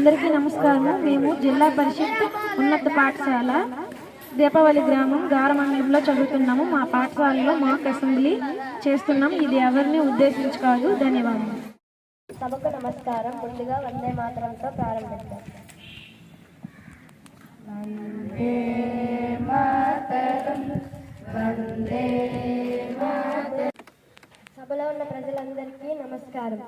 అందరికీ నమస్కారం. మేము జిల్లా పరిషత్ ఉన్నత పాఠశాల దీపావళి గ్రామం గార మండలంలో చదువుతున్నాము. మా పాఠశాలలో మాక్ అసెంబ్లీ చేస్తున్నాం. ఇది ఎవరిని ఉద్దేశించి కాదు. ధన్యవాదాలు సభకు నమస్కారం. ముందుగా వందే మాతరంతో ప్రారంభిద్దాం. సభలో ఉన్న ప్రజలందరికీ నమస్కారం.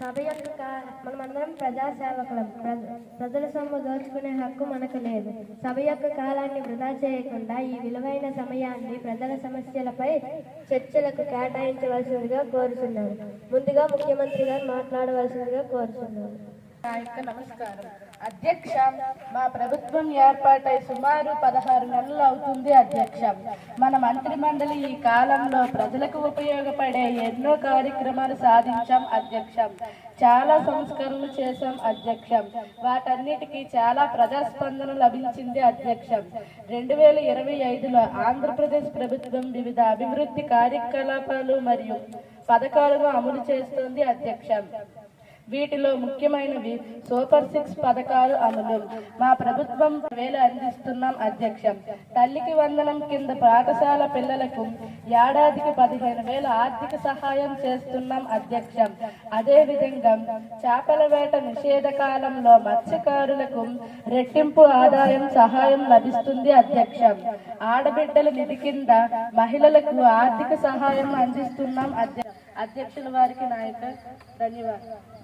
సభ యొక్క మనమందరం ప్రజాసేవకులం. ప్ర- ప్రజల సొమ్ము దోచుకునే హక్కు మనకు లేదు. సభ యొక్క కాలాన్ని వృధా చేయకుండా ఈ విలువైన సమయాన్ని ప్రజల సమస్యలపై చర్చలకు కేటాయించవలసిందిగా కోరుతున్నాను ముందుగా ముఖ్యమంత్రి గారు మాట్లాడవలసిందిగా కోరుతున్నాను నమస్కారం. అధ్యక్ష మా ప్రభుత్వం ఏర్పాటై సుమారు పదహారు నెలలు అవుతుంది అధ్యక్ష. మన మంత్రి మండలి ఈ కాలంలో ప్రజలకు ఉపయోగపడే ఎన్నో కార్యక్రమాలు సాధించాం అధ్యక్ష. చాలా సంస్కరణలు చేశాం అధ్యక్ష. వాటన్నిటికీ చాలా ప్రజాస్పందన లభించింది అధ్యక్ష. రెండు వేల ఇరవై ఐదులో ఆంధ్రప్రదేశ్ ప్రభుత్వం వివిధ అభివృద్ధి కార్యకలాపాలు మరియు పథకాలను అమలు చేస్తుంది అధ్యక్ష. వీటిలో ముఖ్యమైనవి సూపర్ సిక్స్ పథకాలు అమలు. మా ప్రభుత్వం వేలు అందిస్తున్నాం అధ్యక్ష. తల్లికి వందనం కింద పాఠశాల పిల్లలకు ఏడాదికి పదిహేను వేల ఆర్థిక సహాయం చేస్తున్నాం అధ్యక్ష. అదేవిధంగా చేపల వేట నిషేధ కాలంలో మత్స్యకారులకు రెట్టింపు ఆదాయం సహాయం లభిస్తుంది అధ్యక్ష. ఆడబిడ్డల నిధి కింద మహిళలకు ఆర్థిక సహాయం అందిస్తున్నాం అధ్య అధ్యక్షుల వారికి నాయక ధన్యవాదాలు.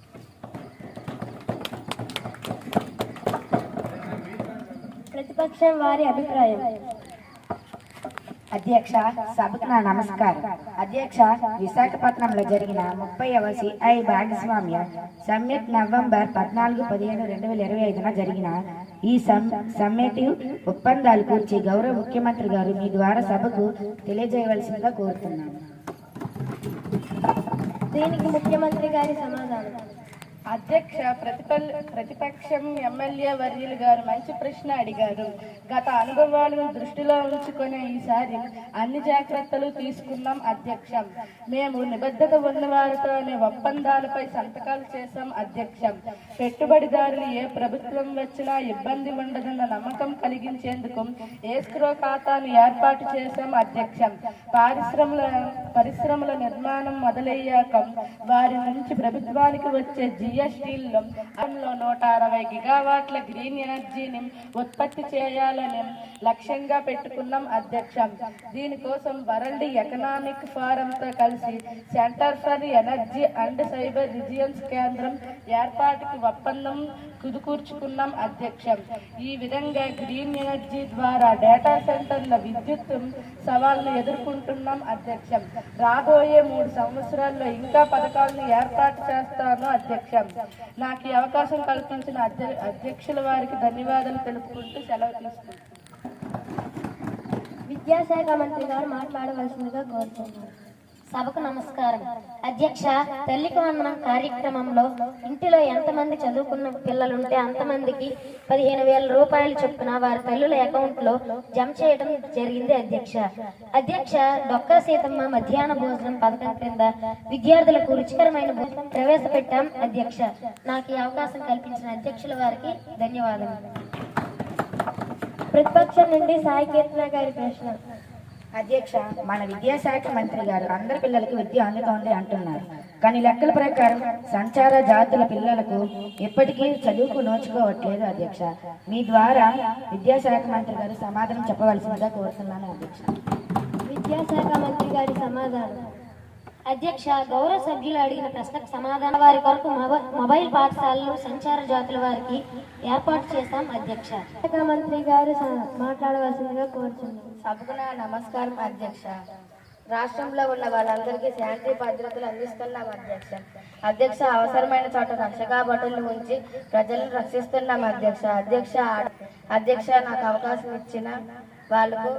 ప్రతిపక్షం వారి అభిప్రాయం. అధ్యక్ష సభకు నా నమస్కారం. అధ్యక్ష విశాఖపట్నంలో జరిగిన ముప్పైవ సిఐ భాగస్వామ్య సమ్మిట్ నవంబర్ పద్నాలుగు పదిహేను రెండు వేల ఇరవై ఐదున జరిగిన ఈ సమ్ సమ్మిటివ్ ఒప్పందాలు కూర్చి గౌరవ ముఖ్యమంత్రి గారు మీ ద్వారా సభకు తెలియజేయవలసిందిగా కోరుతున్నాను. దీనికి ముఖ్యమంత్రి గారి సమాధానం. అధ్యక్ష ప్రతిపల్ ప్రతిపక్షం ఎమ్మెల్యే వర్యులు గారు మంచి ప్రశ్న అడిగారు. గత అనుభవాలను దృష్టిలో ఉంచుకొని ఈసారి అన్ని జాగ్రత్తలు తీసుకున్నాం అధ్యక్షం. మేము నిబద్ధత ఉన్నవారితోనే ఒప్పందాలపై సంతకాలు చేశాం అధ్యక్షం. పెట్టుబడిదారులు ఏ ప్రభుత్వం వచ్చినా ఇబ్బంది ఉండదన్న నమ్మకం కలిగించేందుకు ఏస్క్రో ఖాతాను ఏర్పాటు చేశాం అధ్యక్షం. పారిశ్రమల పరిశ్రమల నిర్మాణం మొదలయ్యాక వారి నుంచి ప్రభుత్వానికి వచ్చే జిఎస్టీల్లో అందులో నూట అరవై గిగావాట్ల గ్రీన్ ఎనర్జీని ఉత్పత్తి చేయాలని లక్ష్యంగా పెట్టుకున్నాం అధ్యక్ష. దీనికోసం వరల్డ్ ఎకనామిక్ ఫోరంతో కలిసి centre for energy and cyber regions కేంద్రం ఏర్పాటుకి ఒప్పందం కుదుకూర్చుకున్నాం అధ్యక్ష. ఈ విధంగా గ్రీన్ ఎనర్జీ ద్వారా డేటా సెంటర్ల విద్యుత్ సవాళ్ళను ఎదుర్కొంటున్నాం అధ్యక్ష. రాబోయే మూడు సంవత్సరాల్లో ఇంకా పథకాలను ఏర్పాటు చేస్తాను అధ్యక్ష. నాకు ఈ అవకాశం కల్పించిన అధ్యక్షుల వారికి ధన్యవాదాలు తెలుపుకుంటూ సెలవు తీసుకుంటాను విద్యాశాఖ మంత్రి గారు మాట్లాడవలసిందిగా కోరుతున్నారు సభకు నమస్కారం. అధ్యక్ష తల్లికి వందనం కార్యక్రమంలో ఇంటిలో ఎంతమంది చదువుకున్న పిల్లలుంటే అంతమందికి పదిహేను వేల రూపాయలు చొప్పున వారి తల్లుల అకౌంట్లో జమ చేయడం జరిగింది అధ్యక్ష. అధ్యక్ష డొక్కా సీతమ్మ మధ్యాహ్న భోజనం పథకం క్రింద విద్యార్థులకు రుచికరమైన భోజనం ప్రవేశపెట్టాం అధ్యక్ష. నాకు ఈ అవకాశం కల్పించిన అధ్యక్షుల వారికి ధన్యవాదాలు ప్రతిపక్షం నుండి సాయి కీర్తన గారి ప్రశ్న. అధ్యక్ష మన విద్యాశాఖ మంత్రి గారు అందరి పిల్లలకు విద్య అందుతోంది అంటున్నారు. కానీ లెక్కల ప్రకారం సంచార జాతుల పిల్లలకు ఎప్పటికీ చదువుకు నోచుకోవట్లేదు అధ్యక్ష. మీ ద్వారా విద్యాశాఖ మంత్రి గారు సమాధానం చెప్పవలసిందిగా కోరుతున్నాను అధ్యక్ష. విద్యాశాఖ మంత్రి గారి సమాధానం. అధ్యక్ష గౌరవ సభ్యులు అడిగిన ప్రశ్నకు సమాధానం వారి కొరకు సంచార జాతుల వారికి ఏర్పాటు చేశాం అధ్యక్ష. శాఖ మంత్రి గారు మాట్లాడవలసిందిగా కోరుతున్నాను సభకు నా నమస్కారం అధ్యక్ష. రాష్ట్రంలో ఉన్న వాళ్ళందరికీ శాంతి భద్రతలు అందిస్తున్నాం అధ్యక్ష. అధ్యక్ష అవసరమైన చోట రక్షగా భటులను ఉంచి ప్రజలను రక్షిస్తున్నాం అధ్యక్ష. అధ్యక్ష అధ్యక్ష నాకు అవకాశం ఇచ్చిన వాళ్ళకు